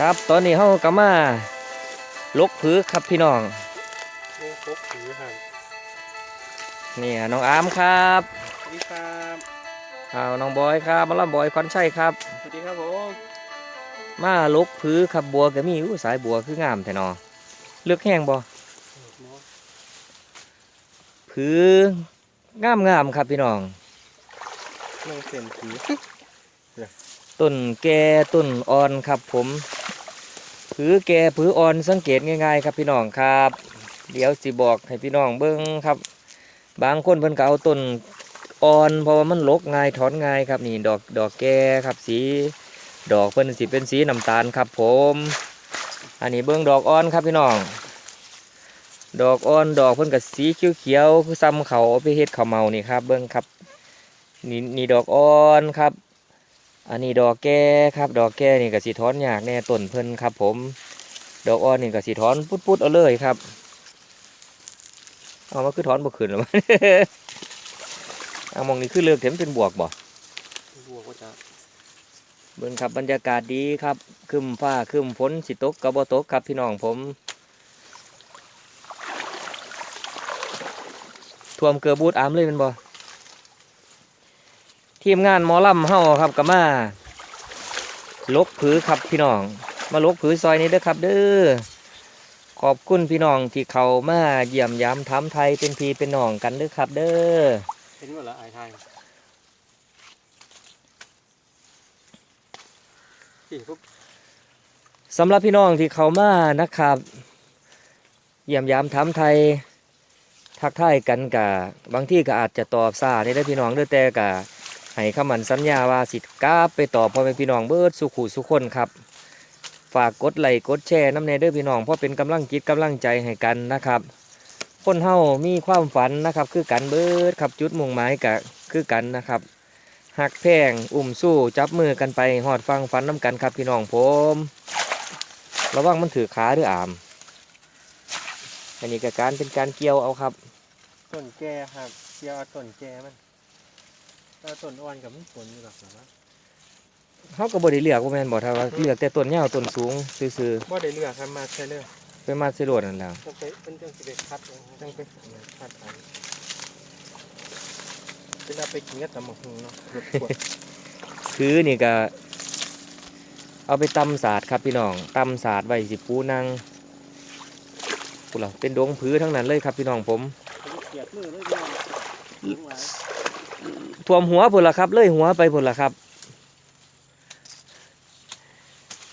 ครับ ตอนนี้เฮาก็มาลกผือครับพี่น้องเรื่องพกถือห่างนี่น้องอามครับสวัสดีครับเอาน้องบอยครับมาล่ำบอยควันชัยครับสวัสดีครับผมมาลกผือครับบัวก็มีอู้สายบัวคืองามแท้นอเลือกแห้งบ่ผืองามงามๆครับพี่น้องเรื่องเส้นถือต้นแก่ต้นอ่อนครับผม ผือแก่ผืออ่อนสังเกตง่ายๆ ครับพี่น้องครับ เดี๋ยวสิบอกให้พี่น้องเบิ้งครับ บางคนเพิ่นก็เอาต้นอ่อนเพราะว่ามันลกง่ายถอนง่ายครับนี่ดอกดอกแก่ครับสีดอกเพิ่นสิเป็นสีน้ำตาลครับผม อันนี้เบิ้งดอกอ่อนครับพี่น้อง ดอกอ่อนดอกเพิ่นก็สีเขียวๆคือซ้ำเขาไปเฮ็ดข้าเมานี่ครับ เบิ้งครับนี่นี่ดอกอ่อนครับ อันนี้ดอกแก่ครับ ดอกแก่นี่ก็สีถอนยากแน่ต้นเพิ่นครับ ผม ดอกอ่อนนี่ก็สีถอนพุดๆเอาเลยครับเอามาคือถอนบ่ขึ้นหรือมันเอามองนี่คือเลือกเถมเป็นบวกบ่บวกว่าจะเบิ่งครับบรรยากาศดีครับคึมฟ้าคึมฝนสิตกก็บ่ตกครับพี่น้องผมท่วมเกือบบูดอามเลยแมันบ่ ทีมงานหมอลำเฮาครับก็มาลกผือครับพี่น้อง มาลกผือซอยนี้เด้อครับ เด้อขอบคุณพี่น้องที่เขามาเยี่ยมยามถามไทยเป็นพีเป็นน้องกันเด้อครับ เด้อเห็นว่าละไอ้ไทยสำหรับพี่น้องที่เขามานะครับ เยี่ยมยามถามไทยทักทายกันกับบางที่ก็อาจจะตอบซาในได้พี่น้องเด้อแต่กะ ให้คำมันสัญญาว่าสิกราไปต่อพ่อแม่พี่น้องเบิดสุขุสุขคนครับ ฝากกดไลค์กดแชร์น้ำในเด้อพี่น้องเพราะเป็นกำลังจิตกำลังใจให้กันนะครับ คนเฮามีความฝันนะครับ คือกันเบิดครับจุดมุ่งหมายกะคือกันนะครับหักแพงอุ่มสู้จับมือกันไปหอดฟังฝันน้ำกันครับพี่น้องผมระวังมันถือขาหรืออามอันนี้ก็การเป็นการเกี่ยวเอาครับต้นแก่ครับเกี่ยวเอาต้นแก่มัน ถ้าต้นอ่อนกับมันผลอยู่หรอกนะเขาก็บริเลือกว่าแมนบอกถ้าว่าเลือกแต่ต้นยาวต้นสูงซื่อบ่ได้เลือกครับมาแค่เลือกๆไปมาสิโรดนั่นแหละจังไปเป็นจังสิไปคัดเอาจังไปคัดเอาเป็นเอาไปกินกับตำบักหุ่งเนาะรสขวดคือนี่ก็ เอาไปตำศาสตร์ครับพี่น้องตำศาสตร์ไว้สิปูนังกูล่ะเป็นดงพื้ทั้งนั้นเลยครับพี่น้องผม เกียดมือเลยพี่น้องทั้งหลาย ท่วมหัวพุ่นละครับ เลยหัวไปพุ่นละครับ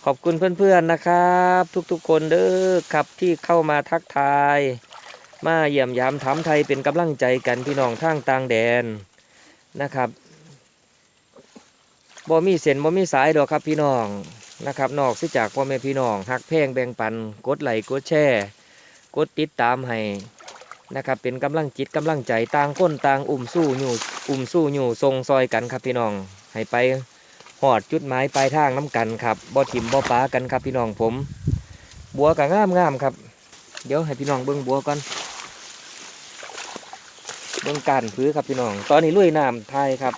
ขอบคุณเพื่อนๆนะครับ ทุกๆคนเด้อครับที่เข้ามาทักทาย มาเยี่ยมยามถามไทยเป็นกำลังใจกันพี่น้องทางต่างแดนนะครับบ่มีเส้นบ่มีสายดอกครับพี่น้องนะครับ นอกเสียจากพ่อแม่พี่น้องหักแพงแบ่งปัน กดไลค์กดแชร์ กดติดตามให้ นะครับ เป็นกำลังจิตกำลังใจต่างคนต่างอุ่มสู้อยู่อุ่มสู้อยู่ทรงซอยกันครับพี่น้อง ให้ไปหอดจุดหมายปลายทางน้ำกันครับบ่ถิ่มบ่ป้ากันครับพี่น้องผม บัวก็งามงามครับ เดี๋ยวให้พี่น้องเบิ้งบัวก่อนเบื้องการพื้ครับพี่น้อง ตอนนี้ลุยน้ำไทยครับ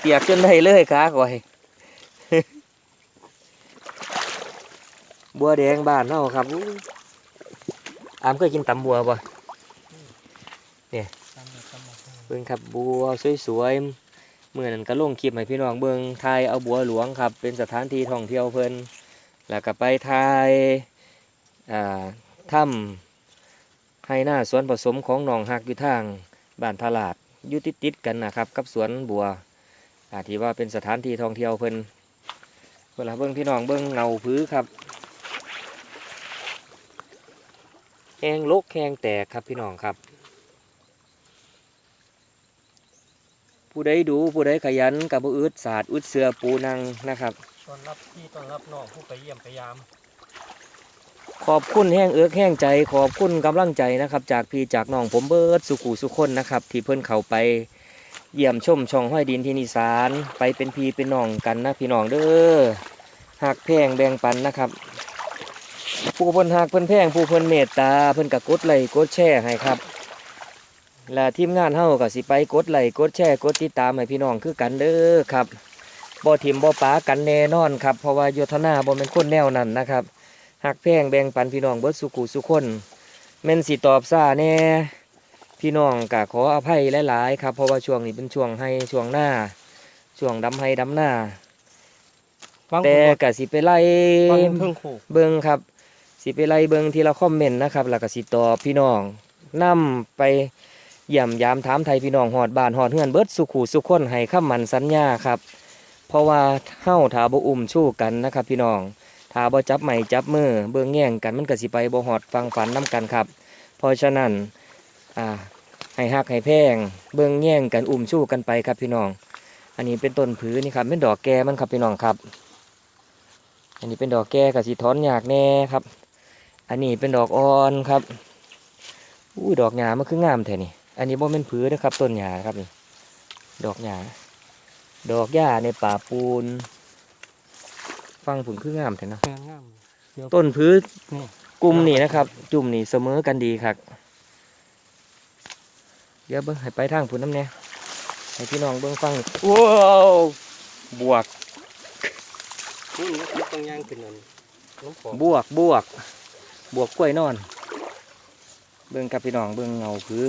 เปียกจนได้เลยขาก่อยบัวแดงบ้านเฮาครับ อู้อามเคยกินตำบัวป่ะตำแบบตำบักหุ่งเบิ่งครับบัวสวยๆเมื่อนั้นก็ลงคลิปให้พี่น้องเบิ่งไทยเอาบัวหลวงครับ เป็นสถานที่ท่องเที่ยวเพิ่นแล้วก็ไปไทยอ่าถ้ำให้หน้าสวนผสมของหนองหักอยู่ทางบ้านพาลาดอยู่ติดๆกันนะครับ กับสวนบัวอ่าที่ว่าเป็นสถานที่ท่องเที่ยวเพิ่นเวลาเบิ่งพี่น้องเบิ่งเงาพื้ครับ แหงลกแหงแตกครับพี่น้องครับ ผู้ใดดูผู้ใดขยันกับผู้อึดศาสตร์อึดเสือปูนังนะครับต้อนรับพี่ต้อนรับน้องผู้ไปเยี่ยมไปยาม ขอบคุณแห้งเอื้อแห้งใจ ขอบคุณกำลังใจนะครับ จากพี่จากน้องผมเบิร์ดสุขูสุคนนะครับ ที่เพิ่นเข้าไปเยี่ยมชมช่องห้อยดินที่นิสานไปเป็นพี่เป็นน้องกันนะพี่น้องเด้อหักแพงแบ่งปันนะครับ ผู้เพิ่นหักเพิ่นแพงผู้เพิ่นเมตตาเพิ่นก็กดไลค์กดแชร์ให้ครับ และทีมงานเฮาก็สิไปกดไลค์กดแชร์กดติดตามให้พี่น้องคือกันเด้อครับบ่ถิ่มบ่ปากันแน่นอนครับเพราะว่าโยธนาบ่เป็นคนแนวนั้นนะครับหักแพงแบ่งปันพี่น้องเบิดสุขุสุคนแม่นสิตอบซ่าแน่พี่น้องก็ขออภัยหลายๆครับเพราะว่าช่วงนี้เป็นช่วงให้ช่วงหน้าช่วงดำให้ดำหน้าฟังแต่กะสิไปไล่ฟังเพิ่งโขกเบิงครับ สิไปไล่เบิงทีละคอมเมนต์นะครับแล้วก็สิตอบพี่น้องนํไปเยี่ยมยามถามไทยพี่น้องหอดบ้านหอดเฮือนเบิดสุขูสุขคนให้คำมันสัญญาครับ เพราะว่าเฮาถาบอุ้มชู้กันนะครับ พี่น้องถาบจับไม้จับมือเบิ่งแย่งกันมันกสิไปบ่ฮอดฟังฝันนํกันครับ เพราะฉะนั้นอ่าให้ฮักให้แพงเบิ่งแย่งกันอุ้มชู้กันไปครับพี่น้อง อันนี้เป็นต้นผือนี่ครับเป็นดอกแก้มันครับพี่น้องครับ อันนี้เป็นดอกแก่กับสีท้อนยากแน่ครับ อันนี้เป็นดอกอ่อนครับอุ้ยดอกหญ้ามันคืองามแท้นี่ อันนี้บ่เป็นผือนะครับต้นหญ้าครับนี่ ดอกหญ้าดอกหญ้าในป่าปูน ฟังผุนคืองามแท้เนาะงามงามเดี๋ยวต้นผือนี่กลุ่มนี่นะครับ จุ่มนี่เสมอกันดีครับเดี๋ยวเบิ้งให้ไปทางผุนน้ำเนี่ยให้พี่น้องเบิ้งฟังว้าวบวกนี่มันต้องย่างขึ้นนั่นน้ำปอบวกบวก บวกกล้วยนอน เบิ่งกับพี่น้องเบิ่งเงาคือ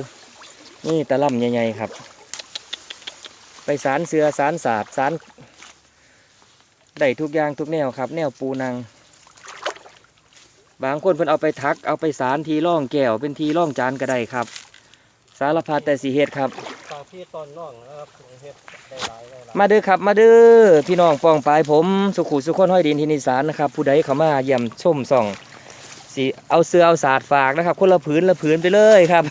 นี่ตะล่ำใหญ่ๆครับ ไปสารเสือสารสาดสารได้ทุกอย่างทุกแนวครับ แนวปูนัง บางคนเพิ่นเอาไปทักเอาไปสารทีร่องแก้วเป็นทีร่องจานก็ได้ครับ สารพัดแต่สีเฮ็ดครับตาพี่ตอนน้องนะครับเฮ็ดได้หลายได้หลายมาเด้อครับมาเด้อพี่น้องฟองปลายผม สุขุสุขคนห้อยดินทินิสารนะครับ ผู้ใดเข้ามาเยี่ยมชมส่อง สิเอาเสื้อเอาสาดฝากนะครับ คนละผืนละผืนไปเลยครับ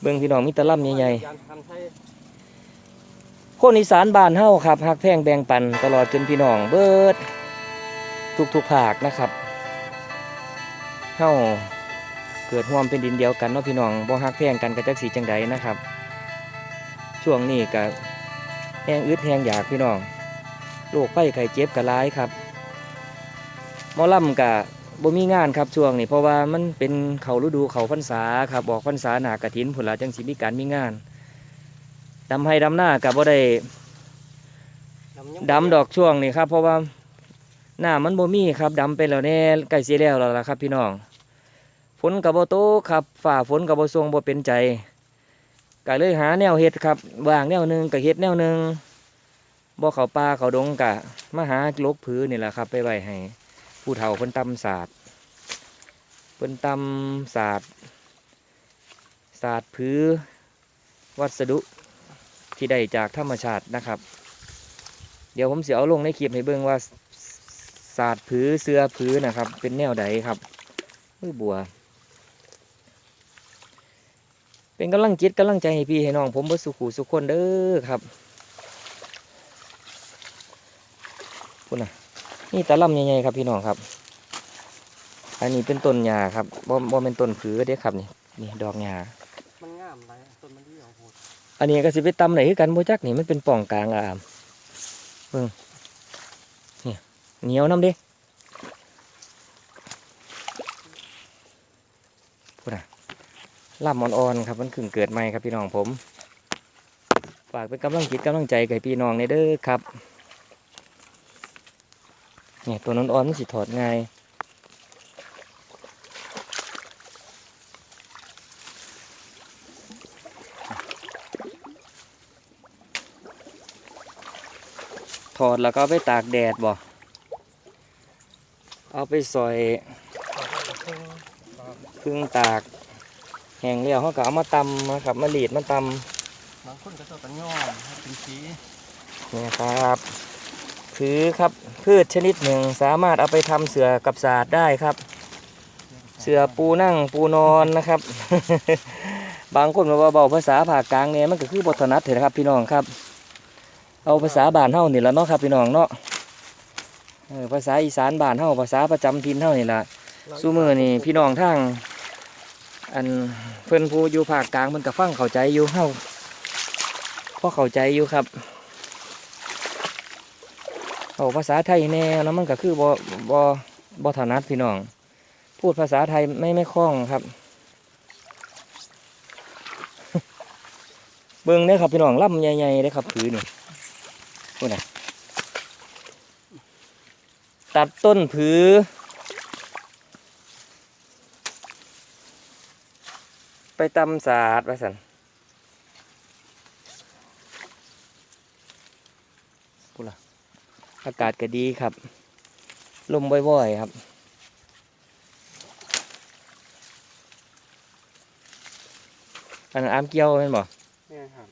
เบิ่งพี่น้องมีแตะล่ำใหญ่ๆคนอีสานบ้านเฮาครับหักแพงแบ่งปันตลอดจนพี่น้องเบิด ทุกๆภาคนะครับเฮาเกิดร่วมเป็นดินเดียวกันเนาะพี่น้องบ่หักแพงกันกระจักสีจังใดนะครับ ช่วงนี้ก็แห้งอึดแห้งอยากพี่น้องโรคไข้ไข้เจ็บก็ร้ายครับมอลำกะ บ่มีงานครับช่วงนี้เพราะว่ามันเป็นเขาฤดูเขาพรรษาครับออกพรรษาหนากระถินผุนละจังสิมีการมีงานดำให้ดำหน้ากับบ่ได้ยังดำดอกช่วงนี้ครับ เพราะว่าหน้ามันบ่มีครับดำไปแล้วแน่ใกล้สิแล้วแล้วล่ะครับ พี่น้องฝนกับบ่โตกครับฝ่าฝนกับบ่ทรงบ่เป็นใจก็เลยหาแนวเฮ็ดครับวางแนวหนึงก็เฮ็ดแนวหนึงบ่เขาป่าเขาดงกะมาหาลกผือนี่แหละครับ ไปไว้ให้ ผู้เฒ่าเพิ่นตำศาสตร์เพิ่นตำศาสตร์ศาสตร์ผือวัสดุที่ได้จากธรรมชาตินะครับ เดี๋ยวผมเสียเอาลงในคลิปให้เบิ่งว่าศาสตร์ผือเสื้อผือนะครับ เป็นแนวใดครับมือบัว เป็นกำลังจิตกำลังใจให้พี่ให้น้องผมเบิดสุขูสุขคนเด้อครับพุ่นน่ะ นี่ตะล่ำใหญ่ๆครับพี่น้องครับ อันนี้เป็นต้นหญ้าครับบ่บ่เป็นต้นผือเด้ครับนี่นี่ดอกหญ้ามันงามหลายต้นมันดีของโหดอันนี้ก็สิไปตำไหนคือกันบ่จักนี่มันเป็นป่องกลางอ่ามเบิ่งนี่เหนียวน้ำเด้พูดน่ะลำอ่อนๆครับมันขึ้นเกิดใหม่ครับพี่น้องผม ฝากเป็นกำลังจิตกำลังใจกับพี่น้องในเด้อครับ เนี่ยตัวนั้นอ่อนมันสิถอดง่ายถอดแล้วก็เอาไปตากแดดบ่เอาไปซอยพึ่งตากแห้งแล้วเขาก็เอามาตำนะครับมาหลีดมาตบางคนก็ต้องกันย่อมให้เป็นสีำนี่ครับ คือครับพืชชนิดหนึ่งสามารถเอาไปทำเสือกับสาดได้ครับ เสือปูนั่งปูนอนนะครับ บางคนบอกว่าเบาภาษาภาคกลางเนี่ยมันก็คือบทนัดเถอะครับ พี่น้องครับ เอาภาษาบ้านเฮานี่ละเนาะครับ พี่น้องเนาะภาษาอีสานบ้านเฮาภาษาประจำถิ่นเฮานี่ละซูมือนี่พี่น้องทางอันเพิ่นผู้อยู่ภาคกลางมันก็ฟังเข้าใจอยู่เฮาพอเข้าใจอยู่ครับ เอาภาษาไทยแน่แล้วมันก็คือบ่บ่บ่ถนัดพี่น้อง พูดภาษาไทยไม่ไม่คล่องครับ เบิ่งเด้อครับพี่น้องล่ำใหญ่ๆเด้ครับผือนี่พูดนะตัดต้นผือไปตำสาดว่าสันพูดละ อากาศก็ดีครับ ลมบ่อยๆครับ อันนั้นอามเกี้ยวแม่นบ่เนี่ยครับ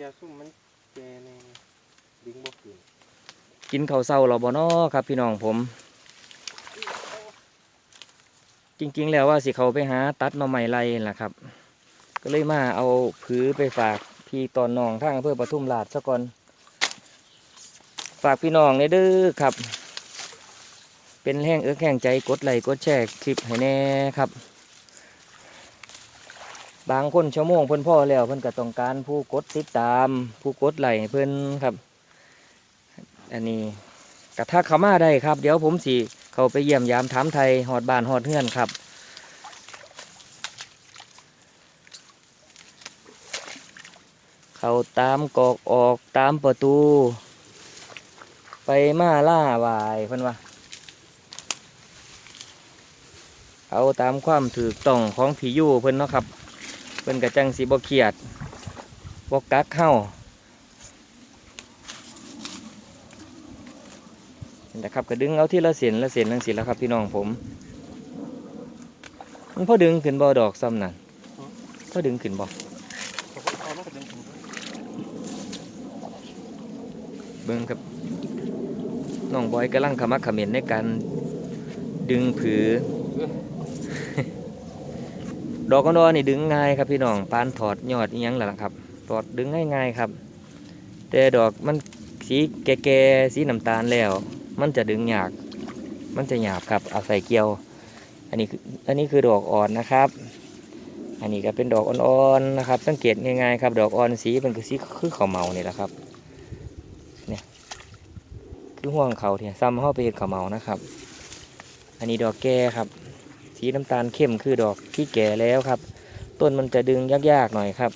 ยาซุ่มมันแกในดึงบ่ขึ้นกินข้าวเศร้าเราบ่นอครับ พี่น้องผม จริงๆ แล้วว่าสิเขาไปหาตัดหน่อไม้ไรนั่นล่ะครับ ก็เลยมาเอาผือไปฝากพี่ตอนน้องทางอำเภอปทุมราชซะก่อน ฝากพี่น้องในเด้อครับ เป็นแห้งเอื้อแห้งใจกดไลค์กดแชร์คลิปให้แน่ครับ บางคนชั่วโมงเพิ่นพ่อแล้วเพิ่นก็ต้องการผู้กดติดตาม ผู้กดไลค์เพิ่นครับ อันนี้กระทักเขามาได้ครับ เดี๋ยวผมสิเขาไปเยี่ยมยามถามไทยหอดบ้านหอดเฮือนครับเขาตามกอกออกตามประตู ไปมาล่าวายเพิ่นว่า เอาตามความถูกต้องของผีอยู่เพิ่นเนาะครับ เพิ่นกระจังสีบ่เครียดบ่กักเข้านะครับก็ดึงเอาที่ละเสียนละเสียนลังสิแล้วครับพี่น้องผม มันพอดึงขึ้นบ่ดอกซ้ำนั่นพอดึงขึ้นบ่เขาก็เอามากระดึงขึ้นเบิ่งครับ น้องบอยกำลังขมักขม้นในการดึงผือ ดอกกอนอนี่ดึงง่ายครับพี่น้องปานถอดยอดอีหยังหล่ะครับถอดดึงง่ายๆครับ แต่ดอกมันสีแก่ๆสีน้ำตาลแล้ว มันจะดึงหยาก มันจะหยาบครับเอาใส่เกลียว อันนี้คืออันนี้คือดอกอ่อนนะครับ อันนี้ก็เป็นดอกอ่อนๆนะครับ สังเกตง่ายๆครับ ดอกอ่อนสีมันคือสีคือข้าวเมาเนี่ยแหละครับ ห่วงเขาเนี่ยซ้ำเข้าไปเห็ดขาเมานะครับ อันนี้ดอกแก่ครับ สีน้ำตาลเข้มคือดอกที่แก่แล้วครับ ต้นมันจะดึงยากๆหน่อยครับ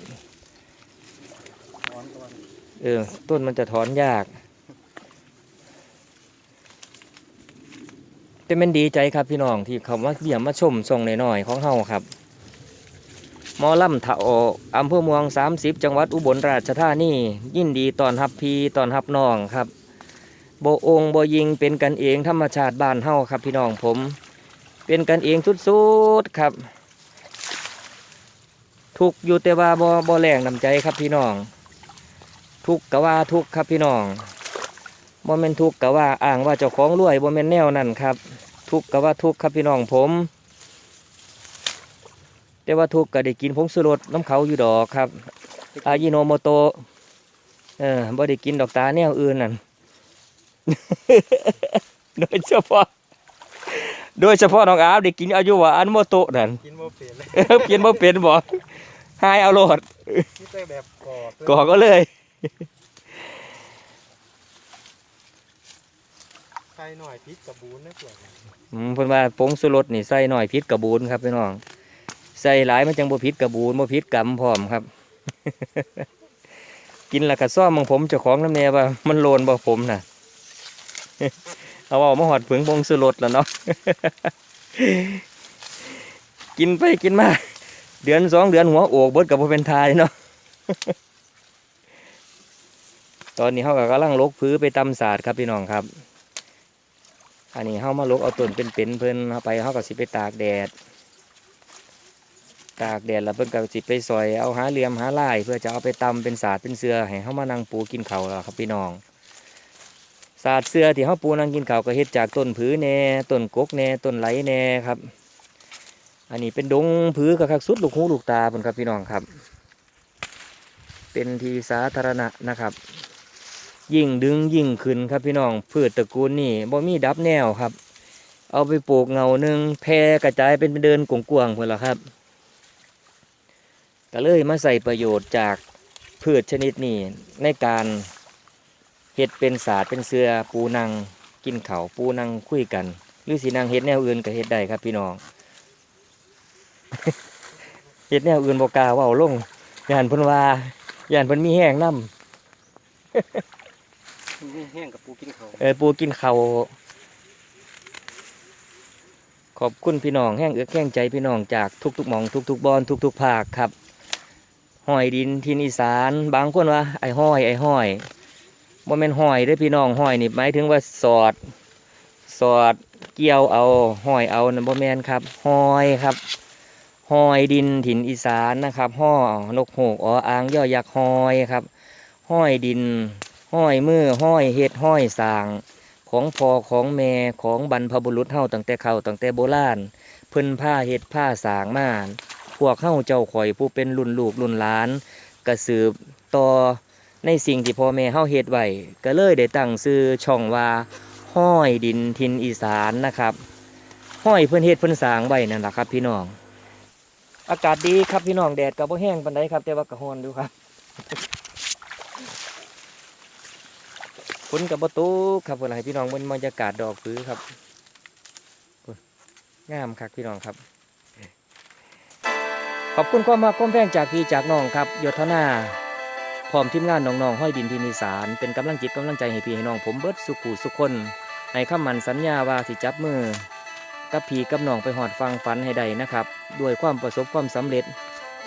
เออต้นมันจะถอนยากแต่มันดีใจครับพี่น้องที่เขามาเยี่ยมมาชมทรงหน่อยๆของเฮาครับมอลำถาออำเภอเมือง 30 จังหวัดอุบลราชธานียินดีตอนรับพี่ตอนรับน้องครับ โบองโบยิงเป็นกันเองธรรมชาติบ้านเฮาครับพี่น้องผม เป็นกันเองสุดๆครับ ทุกอยู่แต่ว่าบ่บ่แรงนำใจครับพี่น้อง ทุกกะว่าทุกครับพี่น้องบ่แม่นทุกกะว่าอ้างว่าเจ้าของรวยบ่แม่นแนวนั่นครับ ทุกกะว่าทุกครับพี่น้องผมแต่ว่าทุกก็ได้กินผงสุรสน้ำเขาอยู่ดอกครับ อายิโนโมโต เออบ่ได้กินดอกตาแนวอื่นนั่น โดยเฉพาะ โดยเฉพาะน้องอาบได้กินอายุว่าอันโมโตะนั่นกินบ่เปลี่ยนเลยเออเปลี่ยนบ่เป็นบ่หายเอาโลดนี่แต่แบบกรอบเลยก่อก็เลยใส่หน่อยพริกกับบูนนะเปลือกอืมเพิ่นว่าผงสุรสนี่ใส่หน่อยพิษกระบูนครับพี่น้องใส่หลายมันจังบ่พิษกระบูนบ่พิษกำพร้อมครับ กินแล้วก็ซ่อมของผมเจ้าของน้ำแน่ว่ามันโลนบ่ผมน่ะ เอาเอามาหอดผึงผงสุรสแล้วเนาะกินไปกินมา เดือนสองเดือนหัวโอกเบิดกับบ่เป็นทายเนาะตอนนี้เขาก็กำลังลกพื้นไปตำศาสตร์ครับพี่น้องครับ อันนี้เขามาลกเอาต้นเป็นๆเพิ่นเอาไปเขาก็สิไปตากแดด ตากแดดแล้วเพิ่นก็สิไปซอยเอาหาเหลี่ยมหาลาย เพื่อจะเอาไปตำเป็นศาสตร์เป็นเสือให้เขามานั่งปูกินเขาแล้วครับพี่น้อง ศาสตร์เสือที่เขาปูนังกินเขาวก็เฮ็ดจากต้นผือแน่ต้นกกแน่ต้นไหลแน่ครับ อันนี้เป็นดงผือกระคักสุดลูกหูลูกตาเพิ่นครับพี่น้องครับ เป็นที่สาธารณะนะครับ ยิ่งดึงยิ่งขึ้นครับพี่น้องพืชตระกูลนี่บ่มีดับแนวครับ เอาไปปลูกเงาหนึ่งแพร่กระจายเป็นเดินกวงๆเพื่อนละครับก็เลยมาใส่ประโยชน์จากพืชชนิดนี้ในการ เฮ็ดเป็นศาสตร์เป็นเสือปูนังกินเขาวปูนังคุยกัน หรือสีนางเฮ็ดแนวอื่นก็เฮ็ดได้ครับพี่น้องเฮ็ดแนวอื่นบ่กล้าเว้าลงย่านเพิ่นว่าย่านเพิ่นมีแห้งน้ำแห้งกับปูกินเขาเออปูกินเขาวขอบคุณพี่น้องแห้งเอื้อแห้งใจพี่น้องจากทุกๆหมองทุกๆบอนทุกๆภาคครับห้อยดินทินอีสาน บางคนว่าไอ้ห้อยไอ้ห้อย บ่แม่นห้อยเด้พี่น้องห้อยนี่หมายถึงว่าสอด สอดเกี่ยวเอาห้อยเอานั่นบ่แม่นครับห้อยครับห้อยดินถิ่นอีสานนะครับห้อนกโหกออ่างย่อยักษ์ห้อยครับห้อยดินห้อยมือห้อยเฮ็ดห้อยสางของพอของแม่ของบรรพบุรุษเฮาตั้งแต่เขาตั้งแต่โบราณเพิ่นผ้าเฮ็ดผ้าสางมาพวกเฮาเจ้าข่อยผู้เป็นรุ่นลูกรุ่นหลานก็สืบต่อ ในสิ่งที่พ่อแม่เฮาเฮ็ดไว้ก็เลยได้ตั้งชื่อช่องว่าห้อยดินทินอีสานนะครับ ห้อยเพิ่นเฮ็ดเพิ่นสร้างไว้นั่นล่ะครับ พี่น้อง อากาศดีครับพี่น้องแดดก็บ่แห้งปานใดครับ แต่ว่าก็ร้อนอยู่ครับฝนกับประตูครับเวลาให้พี่น้องบนบรรยากาศดอกพื้ครับงามครับพี่น้องครับ ขอบคุณความมากความแพงจากพี่จากน้องครับยศนา พร้อมทีมงานน้องๆห้อยดินที่นิสานเป็นกำลังจิตกำลังใจให้พี่ให้น้องผมเบิดสุขูสุขคนให้คำมันสัญญาว่าสิจับมือกับพี่กับน้องไปหอดฟังฝันให้ได้นะครับ ด้วยความประสบความสำเร็จ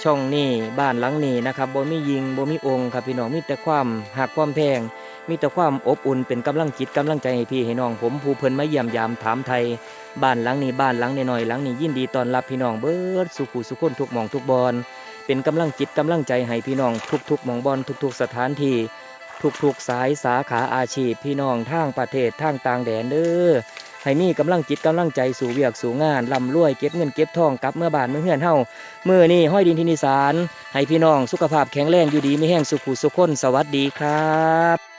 ช่องนี้บ้านหลังนี้นะครับบ่มียิงบ่มีองค์ครับพี่น้องมีแต่ความหักความแพงมีแต่ความอบอุ่นเป็นกำลังจิตกำลังใจให้พี่ให้น้องผมผู้เพิ่นมาเยี่ยมยามถามไทย บ้านหลังนี้บ้านหลังน้อยหลังนี้ยินดีต้อนรับพี่น้องเบิดสุขุสุขคนทุกหมองทุกบอน เป็นกำลังจิตกำลังใจให้พี่น้องทุกๆหมองบอลทุก ๆ สถานที่ทุกๆสายสาขาอาชีพ พี่น้องทางประเทศทางต่างแดนเด้อให้มีกำลังจิตกำลังใจสู่เวียกสู่งานลำรวยเก็บเงินเก็บทองกลับเมื่อบานเมื่อเฮือนเฮาเมื่อนี่ห้อยดินทินิสาร ให้พี่น้องสุขภาพแข็งแรงอยู่ดีไม่แห้งสุขุสุขคนสวัสดีครับ